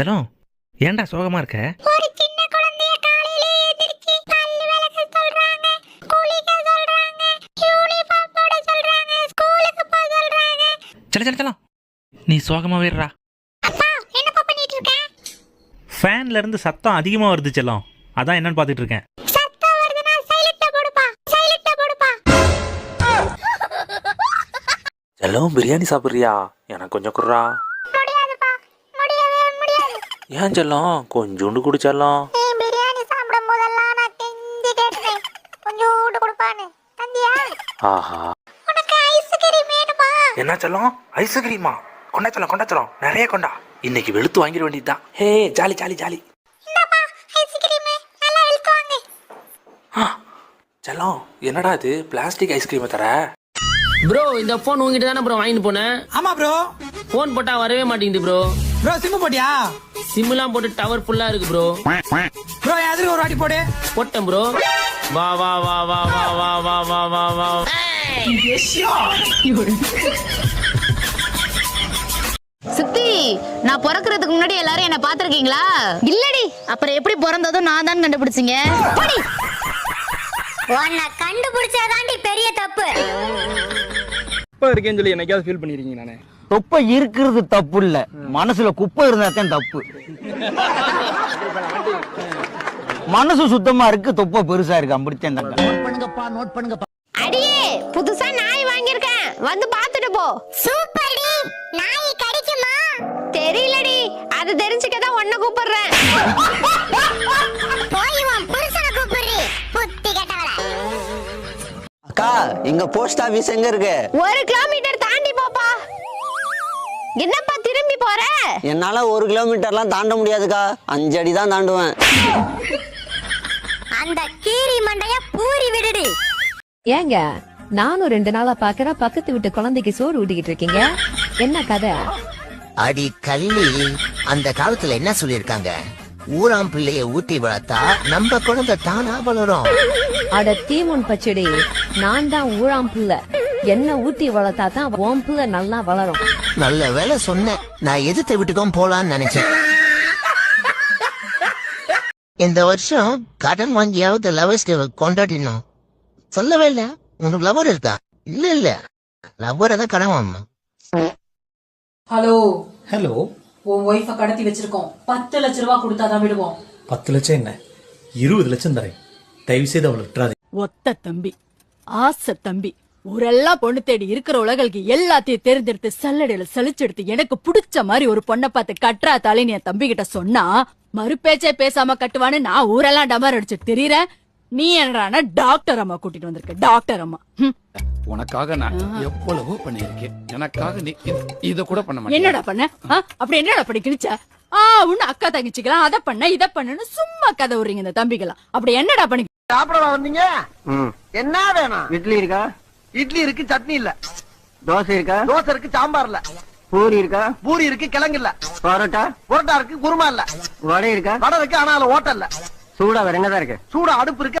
செல்லம் ஏன்டா சோகமா இருக்க? சல சல நீ சோகமாக விடுறா ஃபேன்ல இருந்து சத்தம் அதிகமாக வருது செல்லம். அதான் என்னன்னு பார்த்துட்டு இருக்கேன். செல்லம் பிரியாணி சாப்பிட்றியா? எனக்கு கொஞ்சம் குடுறா. ஏன் செல்லம்? கொஞ்சோண்டு குடிச்செல்லாம் நீ பிரியாணி சாப்பிடும் போதெல்லாம் நான் கெஞ்சி கேட்டுறேன் கொஞ்சோண்டு கொடுப்பான்னு. தந்தியா? ஆஹா. உனக்கு ஐஸ்கிரீம் வேணுமா? என்ன செல்லம்? ஐஸ்கிரீமா கொண்டா செல்லம் கொண்டா செல்லம். நிறைய கொண்டா. இன்னைக்கு வெளுத்து வாங்கிட வேண்டியதுதான். Hey jolly jolly jolly. செல்லம் என்னடா இது? பிளாஸ்டிக் ஐஸ்கிரீமை தர? ப்ரோ இந்த போன் உங்ககிட்ட தானே ப்ரோ வாங்கிட்டு போனேன். ஆமா ப்ரோ போன் போட்டா வரவே மாட்டேங்குது ப்ரோ ப்ரோ சிம்மு போட்டியா? சிம்லாம் போட்டு டவர் ஃபுல்லா இருக்கு ப்ரோ ப்ரோ என் எதிர்க்க ஒரு வாட்டி போடு. போட்டேன் ப்ரோ வா வா வா வா வா வா வா வா வா வா. சித்தி நான் பிறக்கிறதுக்கு முன்னாடி எல்லாரும் என்ன பாத்திருக்கீங்களா இல்லடி அப்புறம் எப்படி பிறந்ததும் நான் தான் கண்டுபிடிச்சீங்க? போடி. உன்னை கண்டுபிடிச்சாதாண்டி பெரிய தப்பு. குப்பை இருக்கேன்னு சொல்லி என்னைக்காவது ஃபீல் பண்ணிருக்கீங்க நானே? தொப்பை இருக்கிறது தப்பு இல்ல மனசுல குப்பை இருந்தா தான் தப்பு. மனசு சுத்தமா இருக்கு தொப்பை பெருசா இருக்கு. அப்படித்தான் தங்க. அடியே புதுசா நாய் வாங்கியிருக்கேன். வந்து பாத்துட்டு போ. சூப்பர்டி நாய் கடிக்குமா? தெரியலடி. அது தெரிஞ்சுக்க தான் உன்னை கூப்பிடுறேன். போய் உன் புருஷனை கூப்பிடுறி புத்தி கெட்டவள. அக்கா எங்க போஸ்ட் ஆபீஸ் எங்க இருக்கு? ஒரு கிலோமீட்டர் தாண்டி போப்பா. என்னப்பா திரும்பி போற? என்னால ஒரு கிலோமீட்டர்லாம் தாண்ட முடியாதுக்கா. அஞ்சு அடி தான் தாண்டுவேன். அந்த கீரி மண்டைய பூரி விடுடி. ஏங்க நானும் ரெண்டு நாளா பாக்குறேன். பக்கத்து வீட்டு குழந்தைக்கு சோறு ஊட்டிக்கிட்டு இருக்கீங்க. என்ன கதை? அடி கள்ளி அந்த காலத்துல என்ன சொல்லிருக்காங்க ஊராம் பிள்ளைய ஊட்டி வளர்த்தா நம்ம குழந்தை தானா வளரும். அட தீமுன் பச்சடி நான் தான் ஊழாம் பிள்ளை. என்ன ஊட்டி வளர்த்தா தான் ஓம் பிள்ளை நல்லா வளரும். நல்ல வேலை சொன்னேன். நான் எதிர்த்த வீட்டுக்கும் போலான்னு நினைச்சேன். இந்த வருஷம் கடன் வாங்கியாவது லவர்ஸ் டே கொண்டாடினோம். சொல்லவே இல்ல. உனக்கு லவர் இருக்கா? இல்ல இல்ல. லவ்வரை தான் கடன் வாங்கணும். ஹலோ ஹலோ உன் ஒய்ஃப கடத்தி வச்சிருக்கோம். பத்து லட்ச ரூபா கொடுத்தாதான் விடுவோம். பத்து லட்சம் என்ன? இருபது லட்சம் தரேன். தயவு செய்து அவளை விட்டுறாதே. ஒத்த தம்பி. ஆசை தம்பி. ஊரெல்லாம் பொண்ணு தேடி இருக்கிற உலகளுக்கு எல்லாத்தையும் தேர்ந்தெடுத்து சல்லடையில சலிச்செடுத்து எனக்கு பிடிச்ச மாதிரி ஒரு பொண்ணை பார்த்து கட்டுறா தாலின்னு என் தம்பி கிட்ட சொன்னா மறுபேச்சே பேசாம கட்டுவான்னு நான் ஊரெல்லாம் டமார் அடிச்சுட்டு தெரியறேன் நீ என்னடானா டாக்டர் அம்மா கூட்டிட்டு வந்திருக்க டாக்டர் அம்மா. உனக்காக நான் எவ்வளவோ பண்ணியிருக்கேன். எனக்காக நீ இத கூட பண்ண என்னடா பண்ண? அப்படி என்னடா பண்ணி கிழிச்ச ஆ உன்னு அக்கா தங்கச்சிக்கலாம் அதை பண்ண இதை பண்ணுன்னு சும்மா கதை விடுறீங்க இந்த தம்பிக்கலாம் அப்படி என்னடா பண்ணி சாப்பிடவா வந்தீங்க? என்ன வேணும்? இட்லி இருக்கா? இட்லி இருக்கு சட்னி இல்ல. தோசை இருக்கா? தோசை இருக்கு சாம்பார் இல்ல. பூரி இருக்கா? பூரி இருக்கு கிழங்கு இல்ல. பரோட்டா? பரோட்டா இருக்கு குருமா இல்ல. வடை இருக்கா? வடை இருக்கு ஆனா அதுல ஓட்டல் இல்ல. சூடா வேற என்னதான் இருக்கு? சூடா அடுப்பு இருக்கு.